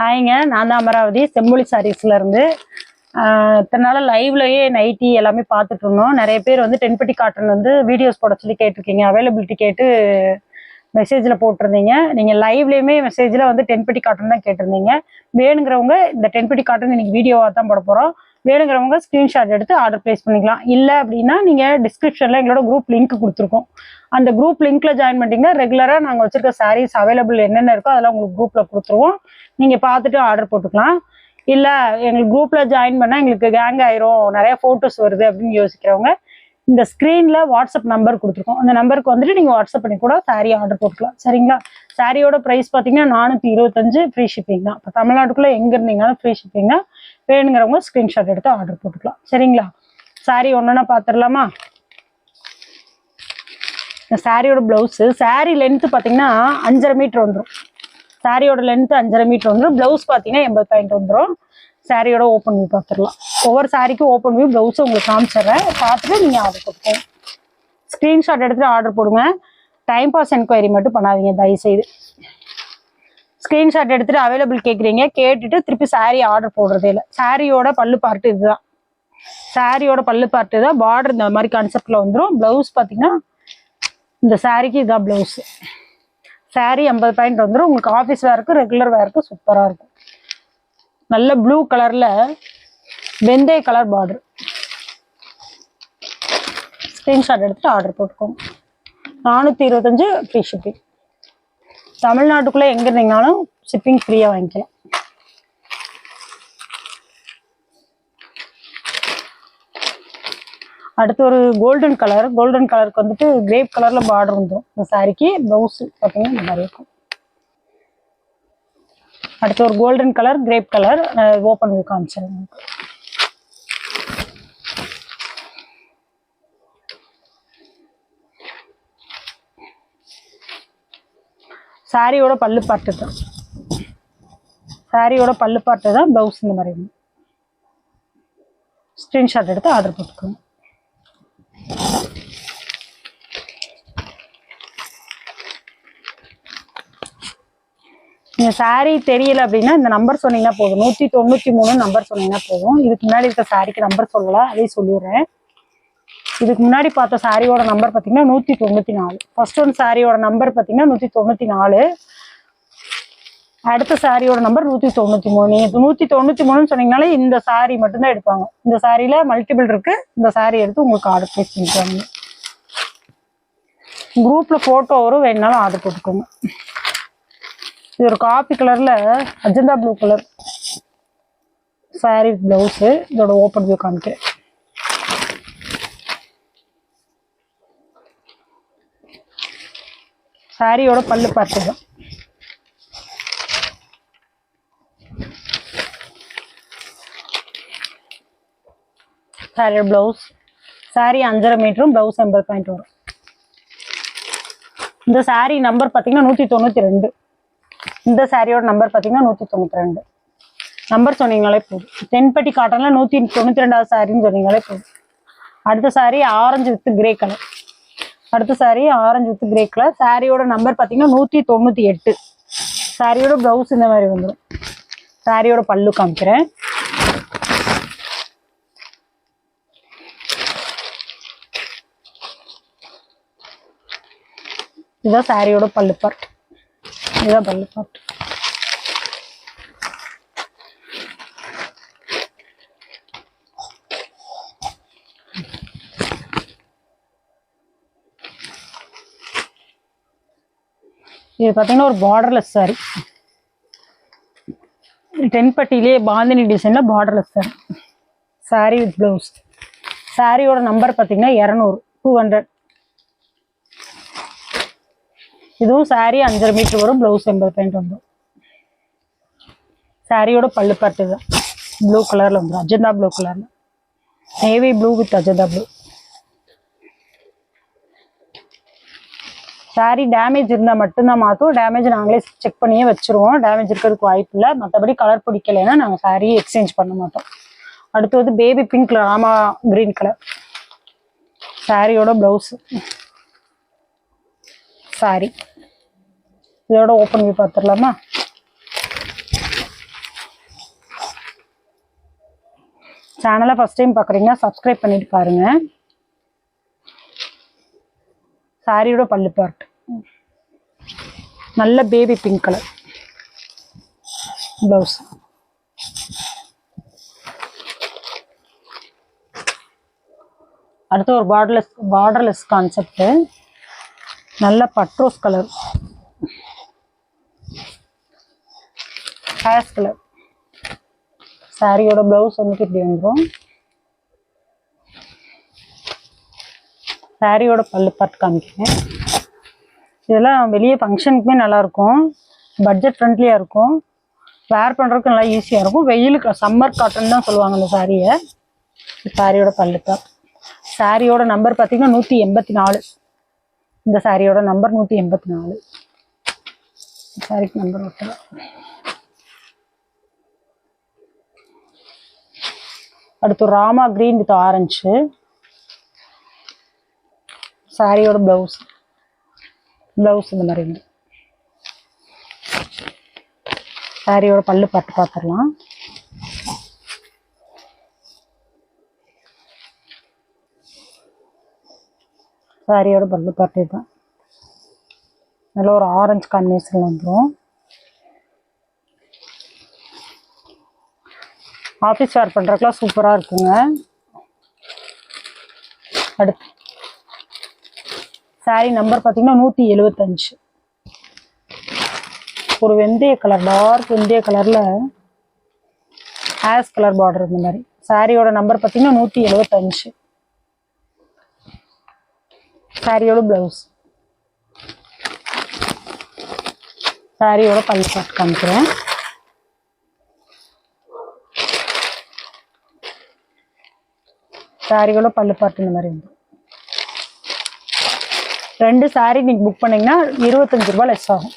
ஹாய்ங்க நான் தான் அமராவதி செம்மொழி சாரீஸ்ல இருந்து. இத்தனை நாள் லைவ்லயே நைட்டி எல்லாமே பார்த்துட்டு இருந்தோம். நிறைய பேர் வந்து டென்பட்டி காட்டன் வந்து வீடியோஸ் போட சொல்லி கேட்டிருக்கீங்க. அவைலபிலிட்டி கேட்டு மெசேஜில் போட்டிருந்தீங்க. நீங்கள் லைவ்லேயுமே மெசேஜில் வந்து டென்பட்டி காட்டன் தான் கேட்டிருந்தீங்க. வேணுங்கிறவங்க இந்த டென்பட்டி காட்டன் இன்னைக்கு வீடியோவாக தான் போட போகிறோம் வேணுங்கிறவங்க ஸ்க்ரீன்ஷாட் எடுத்து ஆர்டர் ப்ளேஸ் பண்ணிக்கலாம். இல்லை அப்படின்னா நீங்கள் டிஸ்கிரிப்ஷனில் எங்களோட குரூப் லிங்க் கொடுத்துருக்கோம். அந்த குரூப் லிங்க்கில் ஜாயின் பண்ணிட்டீங்கன்னா ரெகுலராக நாங்கள் வச்சுருக்க சாரீஸ் அவைலபிள் என்னென்ன இருக்கோ அதெல்லாம் உங்களுக்கு குரூப்பில் கொடுத்துருவோம். நீங்கள் பார்த்துட்டு ஆர்டர் போட்டுக்கலாம். இல்லை எங்களுக்கு குரூப்பில் ஜாயின் பண்ணால் எங்களுக்கு கேங் ஆயிரும். நிறைய ஃபோட்டோஸ் வருது அப்படின்னு யோசிக்கிறவங்க இந்த ஸ்க்ரீனில் வாட்ஸ்அப் நம்பர் கொடுத்துருக்கோம். அந்த நம்பருக்கு வந்துட்டு நீங்கள் வாட்ஸ்அப் பண்ணி கூட சாரீ ஆர்டர் போட்டுக்கலாம். சரிங்களா? சாரியோட ப்ரைஸ் பார்த்தீங்கன்னா நானூற்றி இருபத்தஞ்சு ஃப்ரீ ஷிப்பிங் தான். இப்போ தமிழ்நாட்டுக்குள்ளே எங்கே இருந்தீங்கனாலும் ஃப்ரீ ஷிப்பிங் தான். வேணுங்கிறவங்க ஸ்க்ரீன்ஷாட் எடுத்து ஆர்டர் போட்டுக்கலாம். சரிங்களா? சாரி ஒன்றுனா பார்த்துடலாமா இந்த சாரியோட ப்ளவுஸு சாரி லென்த்து பார்த்தீங்கன்னா அஞ்சரை மீட்ரு வந்துடும் சாரியோட லென்த் அஞ்சரை மீட்டர் வந்துடும் ப்ளவுஸ் பார்த்தீங்கன்னா எண்பது பாயிண்ட் வந்துடும் சாரியோட ஓப்பன் வியூ பார்த்துடலாம். ஒவ்வொரு சாரிக்கும் ஓப்பன் வியூ ப்ளவுஸும் உங்களுக்கு காமிச்சிடுறேன். பார்த்துட்டு நீங்கள் ஆர்டர் கொடுப்போம். ஸ்க்ரீன்ஷாட் எடுத்துகிட்டு ஆர்டர் போடுங்க. டைம் பாஸ் என்கொயரி மட்டும் பண்ணாதீங்க தயவுசெய்து. ஸ்க்ரீன்ஷாட் எடுத்துகிட்டு அவைலபிள் கேட்குறீங்க கேட்டுட்டு திருப்பி சாரீ ஆர்டர் போடுறதே இல்லை. சாரியோட பல்லு பார்ட்டு இதுதான். சாரியோட பல்லு பார்ட்டு தான் பார்டர் இந்த மாதிரி கான்செப்டில் வந்துடும் ப்ளவுஸ் பார்த்தீங்கன்னா இந்த சாரிக்கு இதுதான் ப்ளவுஸு சாரி ஐம்பது பாயிண்ட் வந்துடும் உங்களுக்கு ஆஃபீஸ் வேர்க்கு ரெகுலர் வேருக்கு சூப்பராக இருக்கும். நல்ல ப்ளூ கலரில் வெந்தய கலர் பார்டர் ஸ்க்ரீன்ஷாட் எடுத்துட்டு ஆர்டர் போட்டுக்கோங்க. நானூற்றி இருபத்தஞ்சு ஃப்ரீ ஷிப்பிங் தமிழ்நாட்டுக்குள்ளே எங்கே இருந்தீங்கனாலும் ஷிப்பிங் ஃப்ரீயாக வாங்கிக்கலாம். அடுத்து ஒரு கோல்டன் கலர் கோல்டன் கலருக்கு வந்துட்டு கிரேப் கலர்ல பார்டர் வந்துடும் இந்த சாரிக்கு ப்ளவுஸ் பார்த்தீங்கன்னா இந்த மாதிரி இருக்கும். அடுத்து ஒரு golden colour grape colour open view காமிச்சிருங்க சாரியோட பல்லு பாட்டு தான் சாரியோட பல்லு பாட்டு தான் ப்ளவுஸ் இந்த மாதிரி ஸ்க்ரீன்ஷாட் எடுத்து ஆர்டர் போட்டுக்கோங்க. இந்த சாரீ தெரியல அப்படின்னா இந்த நம்பர் சொன்னீங்கன்னா போதும். நூற்றி தொண்ணூற்றி மூணு நம்பர் சொன்னீங்கன்னா போதும். இதுக்கு முன்னாடி இருக்க சாரிக்கு நம்பர் சொல்லலாம் அதையும் சொல்லிடுறேன். இதுக்கு முன்னாடி பார்த்த சாரியோட நம்பர் பார்த்தீங்கன்னா நூற்றி தொண்ணூற்றி நாலு. ஃபர்ஸ்ட் ஒன் சாரியோட நம்பர் பார்த்தீங்கன்னா நூற்றி தொண்ணூற்றி நாலு. அடுத்த சாரியோட நம்பர் நூற்றி தொண்ணூற்றி மூணு. நீங்கள் நூற்றி தொண்ணூற்றி மூணுன்னு சொன்னீங்கனாலே இந்த சாரி மட்டும்தான் எடுப்பாங்க. இந்த சாரியில மல்டிபிள் இருக்கு. இந்த சாரி எடுத்து உங்களுக்கு ஆர்டர் பிளேஸ் பண்ணிக்கோங்க குரூப்பில் ஃபோட்டோ வரும். வேணாலும் ஆர்டர் போட்டுக்கோங்க. இது ஒரு காபி கலர்ல Ajanta blue colour sari blouse இதோட ஓப்பன் வியூ காமிக்கிறேன். சாரியோட பல்லு பார்த்துக்கலாம். சாரீ பிளவுஸ் சாரீ அஞ்சரை மீட்டரும் பிளவுஸ் எண்பது பாயிண்ட் வரும். இந்த சாரீ நம்பர் பார்த்தீங்கன்னா நூற்றி தொண்ணூற்றி ரெண்டு. இந்த சாரியோட நம்பர் பார்த்தீங்கன்னா நூற்றி தொண்ணூற்றி ரெண்டு. நம்பர் சொன்னீங்களே போதும். தென்பட்டி காட்டனில் நூற்றி தொண்ணூற்றி ரெண்டாவது சாரின்னு சொன்னீங்களே போதும். அடுத்த sari orange with grey colour அடுத்த sari orange with grey colour சாரியோட நம்பர் பார்த்தீங்கன்னா நூற்றி தொண்ணூற்றி எட்டு. சாரியோட ப்ளவுஸ் இந்த மாதிரி வந்துடும் சாரியோட பல்லு காமிக்கிறேன். இதுதான் சாரியோட பல்லு பார்ட் இதுதான் பல்லு பார்ட் இது பார்த்தீங்கன்னா ஒரு பார்டர்லெஸ் சாரி தென்பட்டிலே பாந்தினி டிசைனில் borderless sari sari with blouse சாரியோட நம்பர் பார்த்தீங்கன்னா இரநூறு டூ ஹண்ட்ரட் இதுவும் சாரீ அஞ்சரை மீட்டர் வரும் ப்ளவுஸ் எண்பது பாயிண்ட் வந்துடும் சாரியோட பல்லு பாட்டு தான் ப்ளூ கலரில் வந்துடும் அஜந்தா ப்ளூ கலரில் navy blue with Ajanta blue sari damage இருந்தால் மட்டும்தான் மாற்றும் டேமேஜ் நாங்களே செக் பண்ணியே வச்சுருவோம். டேமேஜ் இருக்கிறதுக்கு வாய்ப்பு இல்லை. மற்றபடி கலர் பிடிக்கலைன்னா நாங்கள் சாரியை எக்ஸ்சேஞ்ச் பண்ண மாட்டோம். அடுத்து வந்து பேபி பிங்க் கலர் ஆமா கிரீன் கலர் சாரியோட ப்ளவுஸ் சாரி இதோட ஓப்பன் பண்ணி பார்த்துடலாமா சேனலை ஃபஸ்ட் டைம் பார்க்குறீங்க சப்ஸ்கிரைப் பண்ணிட்டு பாருங்கள் சாரியோட பல்லு பார்ட் நல்ல பேபி பிங்க் கலர் ப்ளவுஸ் அடுத்து ஒரு பார்டர்லெஸ் பார்டர்லெஸ் கான்செப்ட்டு நல்ல பட்ரோஸ் கலர் ஹேஸ் கலர் சாரியோட ப்ளவுஸ் வந்துட்டு இப்படி வந்துடும் சாரியோட பல்லு பார்த்து காமிக்கிறேன். இதெல்லாம் வெளியே ஃபங்க்ஷனுக்குமே நல்லாயிருக்கும். பட்ஜெட் ஃப்ரெண்ட்லியாக இருக்கும். வேர் பண்ணுறதுக்கு நல்லா ஈஸியாக இருக்கும். வெயிலுக்கு சம்மர் காட்டன் தான் சொல்லுவாங்க இந்த சாரியை. சாரியோட பல்லு பார்ட் சாரியோட நம்பர் பார்த்தீங்கன்னா நூற்றி எண்பத்தி நாலு. இந்த சாரியோட நம்பர் நூற்றி எண்பத்தி நாலு. சாரிக்கு நம்பர் ஒட்டல அடுத்து ராமா கிரீன் வித் ஆரஞ்சு சாரியோட ப்ளவுஸ் ப்ளவுஸ் இந்த மாதிரி இருந்து சாரியோட பல்லு பட்டு பார்த்துடலாம் சாரியோட பல்லு பாட்டு தான் நல்ல ஒரு ஆரஞ்சு காம்பினேஷன் வந்துடும் ஆஃபீஸ் வேர் பண்ணுறதுக்குலாம் சூப்பராக இருக்குங்க. அடுத்து சாரீ நம்பர் பார்த்தீங்கன்னா நூற்றி எழுபத்தஞ்சு ஒரு வெந்தய கலர் டார்க் வெந்தய கலரில் ஆஸ் கலர் பார்டர் இந்த மாதிரி. சாரியோட நம்பர் பார்த்தீங்கன்னா நூற்றி எழுபத்தஞ்சு சாரியோட ப்ளவுஸ் சாரியோட பல்லு பார்த்து காமிக்கிறேன். சாரியோட பல்லு பார்த்து இந்த மாதிரி வந்துடும் ரெண்டு சாரி நீங்கள் புக் பண்ணிங்கன்னா இருபத்தஞ்சு ரூபாய் லெஸ் ஆகும்.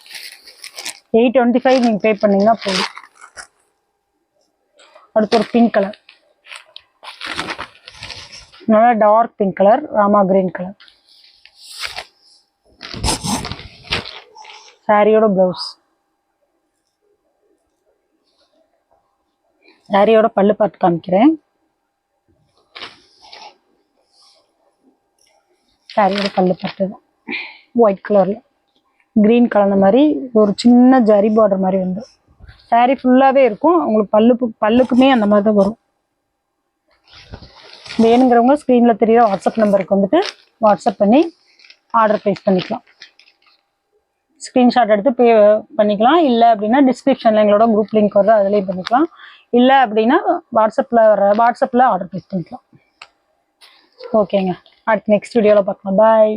எயிட் டுவெண்ட்டி ஃபைவ் நீங்கள் பே பண்ணீங்கன்னா போதும். அடுத்து ஒரு பிங்க் கலர் நல்லா dark pink colour Rama green colour சாரியோட ப்ளவுஸ் சாரியோட பல்லு பார்த்து காமிக்கிறேன். சாரியோட பல்லு பட்டு தான் ஒயிட் கலரில் க்ரீன் கலந்த மாதிரி ஒரு சின்ன ஜரி பார்டர் மாதிரி வந்து. சாரி ஃபுல்லாகவே இருக்கும். உங்களுக்கு பல்லுக்கு பல்லுக்குமே அந்த மாதிரி தான் வரும். வேணுங்கிறவங்க ஸ்க்ரீனில் தெரியுற வாட்ஸ்அப் நம்பருக்கு வந்துட்டு வாட்ஸ்அப் பண்ணி ஆர்டர் ப்ளேஸ் பண்ணிக்கலாம். ஸ்க்ரீன்ஷாட் எடுத்து பே பண்ணிக்கலாம். இல்லை அப்படின்னா டிஸ்கிரிப்ஷனில் எங்களோட குரூப் லிங்க் வருது அதுலேயும் பண்ணிக்கலாம். இல்லை அப்படின்னா வாட்ஸ்அப்பில் வர வாட்ஸ்அப்பில் ஆர்டர் ப்ளேஸ் பண்ணிக்கலாம். ஓகேங்க அடுத்து நெக்ஸ்ட் வீடியோவில் பார்க்கலாம். பாய்